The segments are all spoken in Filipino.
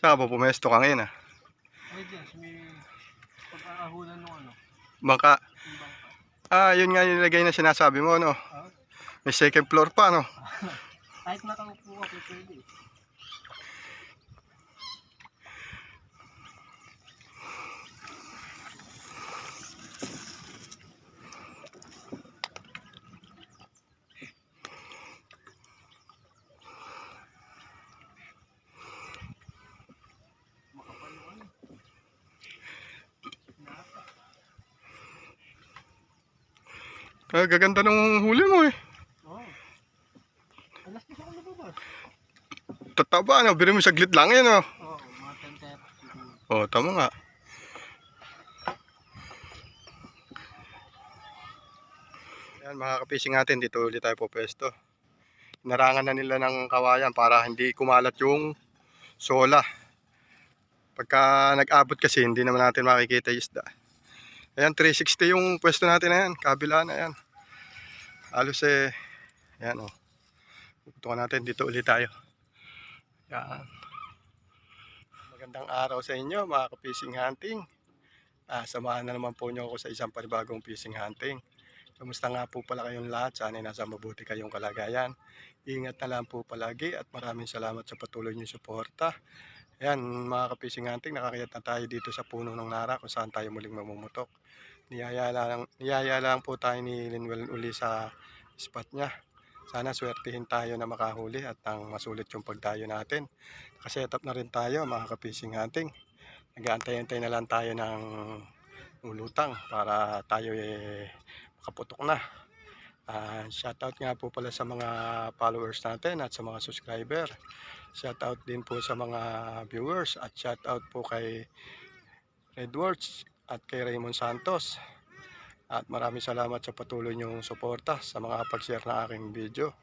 Saan ka po pumesto ka ngayon ah? Ay, dyan, may pag-aahulan ng ano, Bangka. Ah, yun nga yung nilagay na sinasabi mo, no? Ah, May second floor pa, no? kahit nakaupo ka, pwede. Ah, gaganda ng huli mo eh. Oo. Alas na ako nababas. Tataba, ano? Biro mo saglit lang yan, no? Oo, mga 10 siguro. Oh, tama nga. Yan, mga kapising natin, dito ulit tayo po pwesto. Narangan na nila ng kawayan para hindi kumalat yung sola. Pagka nag-abot kasi, hindi naman natin makikita yung isda. Ayan, 360 yung pwesto natin na yan. Kabila na yan. Halos eh, yan o. Oh. Pupuntukan natin, dito ulit tayo. Yan. Magandang araw sa inyo mga ka-fishing hunting. Ah, samahan na naman po niyo ako sa isang panibagong fishing hunting. Kamusta nga po pala kayong lahat? Sana ay nasa mabuti kayong kalagayan. Ingat na lang po palagi at maraming salamat sa patuloy niyong suporta. Ayan mga ka-fishing hunting, nakakayat na tayo dito sa puno ng Nara kung saan tayo muling mamumutok. Niyaya lang, niyaya lang po tayo ni Linwell uli sa spot niya. Sana swertihin tayo na makahuli at ang masulit yung pagdayo natin. Nakaset up na rin tayo mga ka-fishing hunting. Nag-aantay-antay na lang tayo ng ulutang para tayo eh, makaputok na. Ah, shoutout nga po pala sa mga followers natin at sa mga subscriber. Shoutout din po sa mga viewers at shoutout po kay Redwards at kay Raymond Santos. At maraming salamat sa patuloy niyong suporta sa mga pag-share ng aking video.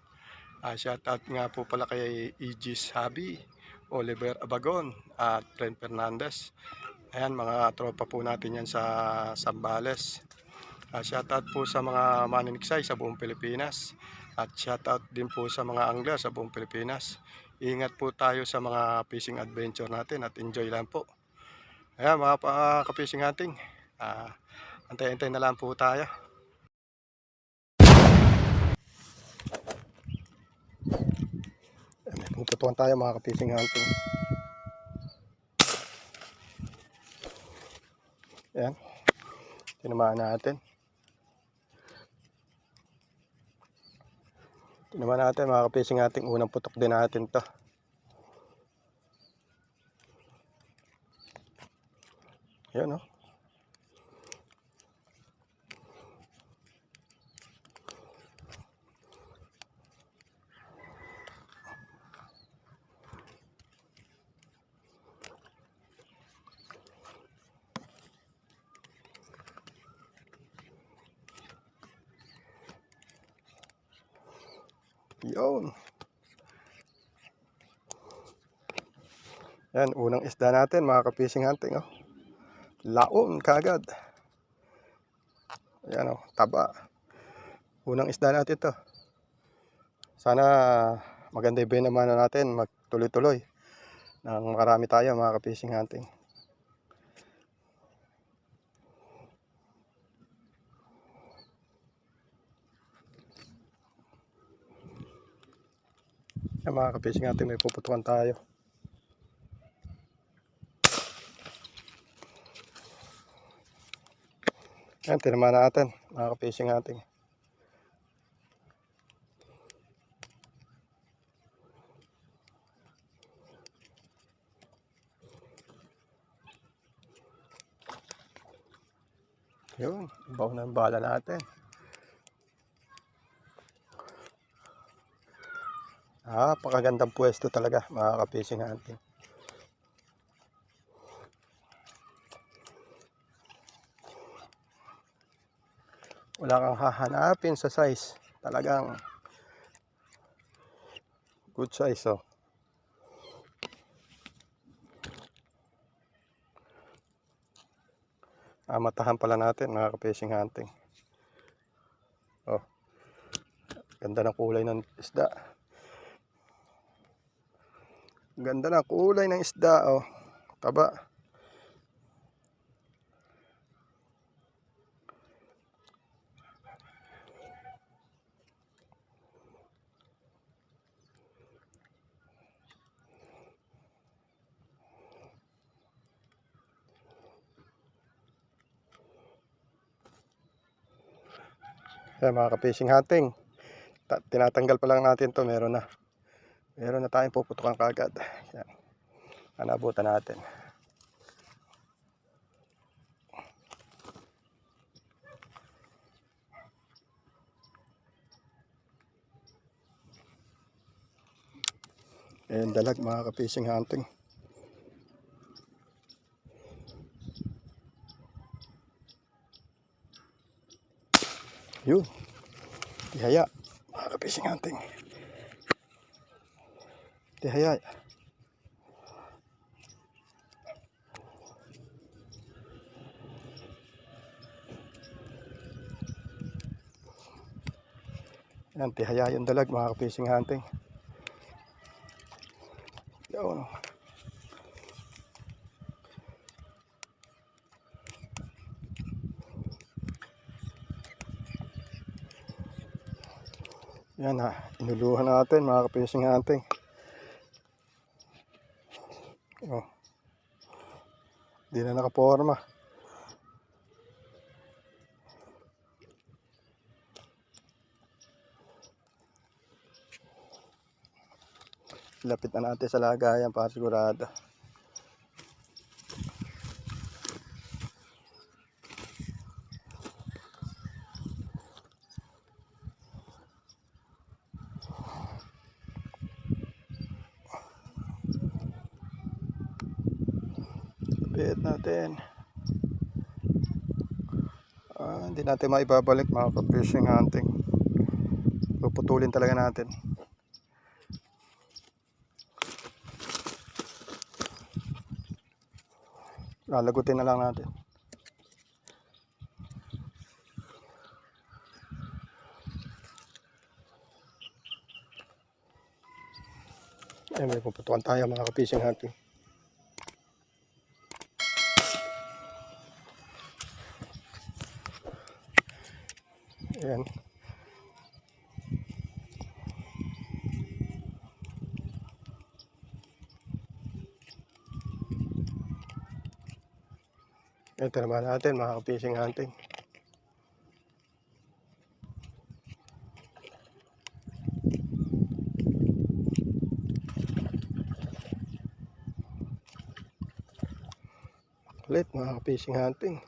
Ah, shoutout nga po pala kay Aegis Habi, Oliver Abagon at Trent Fernandez. Ayan, mga tropa po natin yan sa Sambales. Uh, shoutout po sa mga maniniksay sa buong Pilipinas. At shoutout din po sa mga angler sa buong Pilipinas. Ingat po tayo sa mga fishing adventure natin at enjoy lang po. Ayan, mga pa, ka-fishing hunting. Uh, antay-antay na lang po tayo. Puputuan tayo mga ka-fishing hunting. Ayan. Tinamaan natin. Tinamaan natin mga kapising ating unang putok din natin to. Ayan oh. Yun. Yan, unang isda natin mga kapising hunting. Oh. Laon kagad. Yan oh, taba. Unang isda natin to. Sana maganda yung naman natin magtuloy-tuloy. Nang marami tayo mga kapising hunting. Mga kapising natin may puputukan tayo. Yan, tinama natin mga kapising natin. Yun, ibaw na bala natin. Ah, pakagandang pwesto talaga mga kapising natin. Wala kang hahanapin sa size. Talagang good size oh. Ah, matahan pala natin mga ka-fishing hunting. Oh. Ganda ng kulay ng isda. Ganda na kulay ng isda oh. Taba. Ayan mga ka-fishing hunting. Ta- tinatanggal pa lang natin to meron na. Meron na tayong puputukan kagad. Yan. Anabutan natin. Ayan dalag mga ka-fishing hunting. Yun. Tihaya. Mga ka-fishing hunting. Tihaya. Yan, tihaya yung dalag mga ka-fishing hunting. Yun. Yan ha, inuluhan natin mga ka-fishing hunting. Oh. Di na nakaporma. Lapit na natin sa lagayan para sigurado. Lapit natin. Ah, hindi natin maibabalik mga ka-fishing hunting. Puputulin talaga natin. Lalagutin na lang natin. Ay, may puputukan tayo mga ka-fishing hunting. Ayan. Ito naman natin mga ka-fishing hunting. Ulit mga ka-fishing hunting.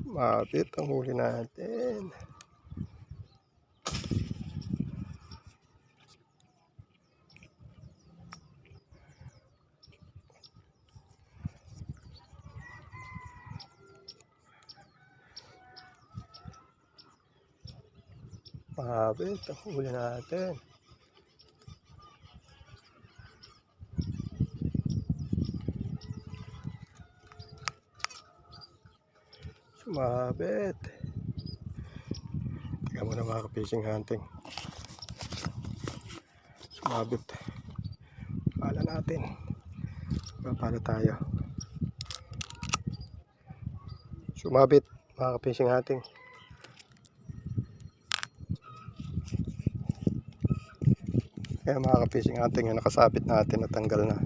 Sumabit ang huli natin. Sumabit ang huli natin. Sumabit. Tingnan mo na mga ka-fishing hunting. Sumabit. Pala natin. Papala tayo. Sumabit mga ka-fishing hunting. Kaya mga ka-fishing hunting yung nakasabit natin natanggal na.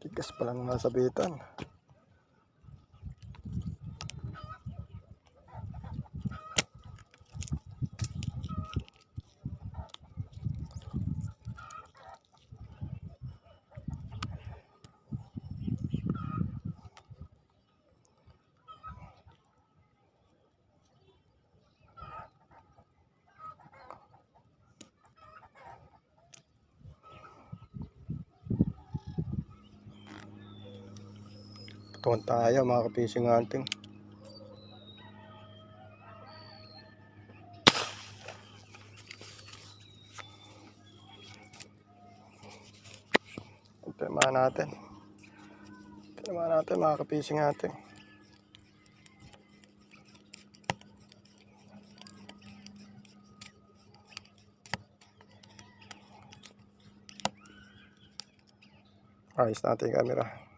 Tigas pa lang nasabitan. Tuwan tayo mga ka-fishing hunting. Tema natin. Tema natin mga ka-fishing hunting. Ayos natin yung camera.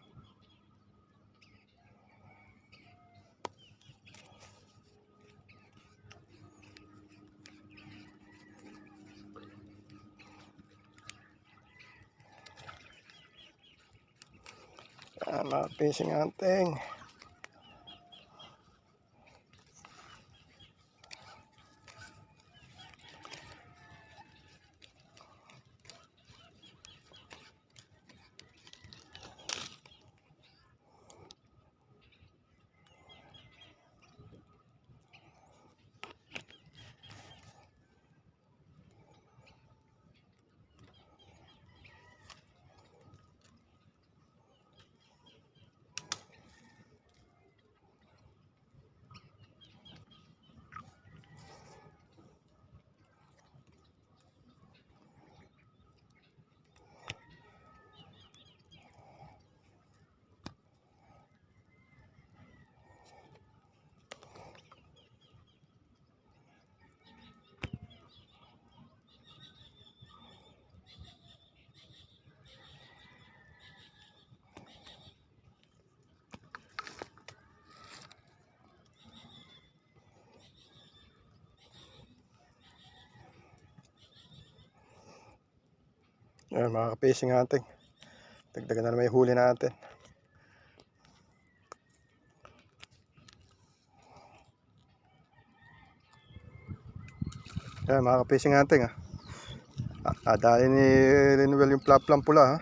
Yan, mga fishing. Yan, mga ka-fishing hunting. Na naman yung huli natin. Yan, mga ka-fishing hunting ah. Ah, dali ni Renewel yung plap-plam pula ha.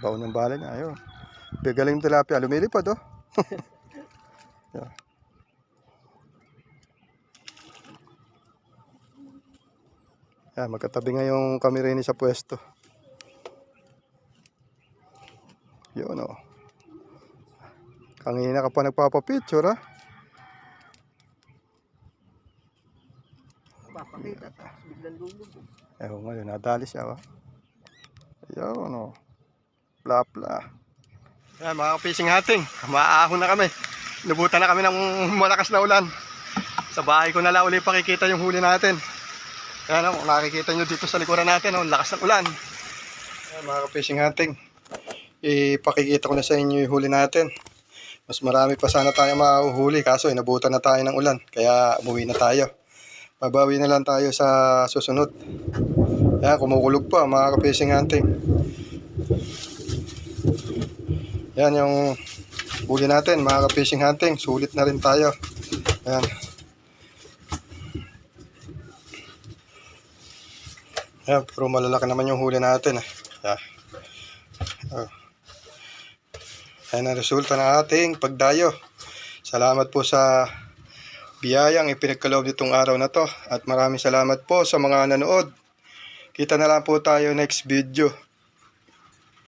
Baon ng bala niya, ayun. Bigaling tilapia, lumilipad oh. Yan, magkatabi nga yung kami rin sa pwesto. Yun oh. Kanina ka pa nagpapapicture ha. Papakita, tapos biglang lulog. Ewan ngayon, nadali siya oh. Yun oh. Bla bla. Yan mga fishing hunting. Maahon na kami. Lubutan na kami ng malakas na ulan. Sa bahay ko na lang uli pakikita yung huli natin. Yan oh, kung nakikita nyo dito sa likuran natin, oh, ang lakas ng ulan. Yan mga fishing hunting. Ipakikita ko na sa inyo yung huli natin. Mas marami pa sana tayo mahuhuli kaso inabutan na tayo ng ulan. Kaya umuwi na tayo. Babawi na lang tayo sa susunod. Yan, kumukulog pa mga ka-fishing hunting. Yan yung huli natin mga ka-fishing hunting. Sulit na rin tayo. Yan. Yan, pero malalaki naman yung huli natin. Eh. Yan. Oh. Yan ang resulta ng ating pagdayo. Salamat po sa biyayang ipinagkaloob nitong araw na to. At maraming salamat po sa mga nanood. Kita na lang po tayo next video.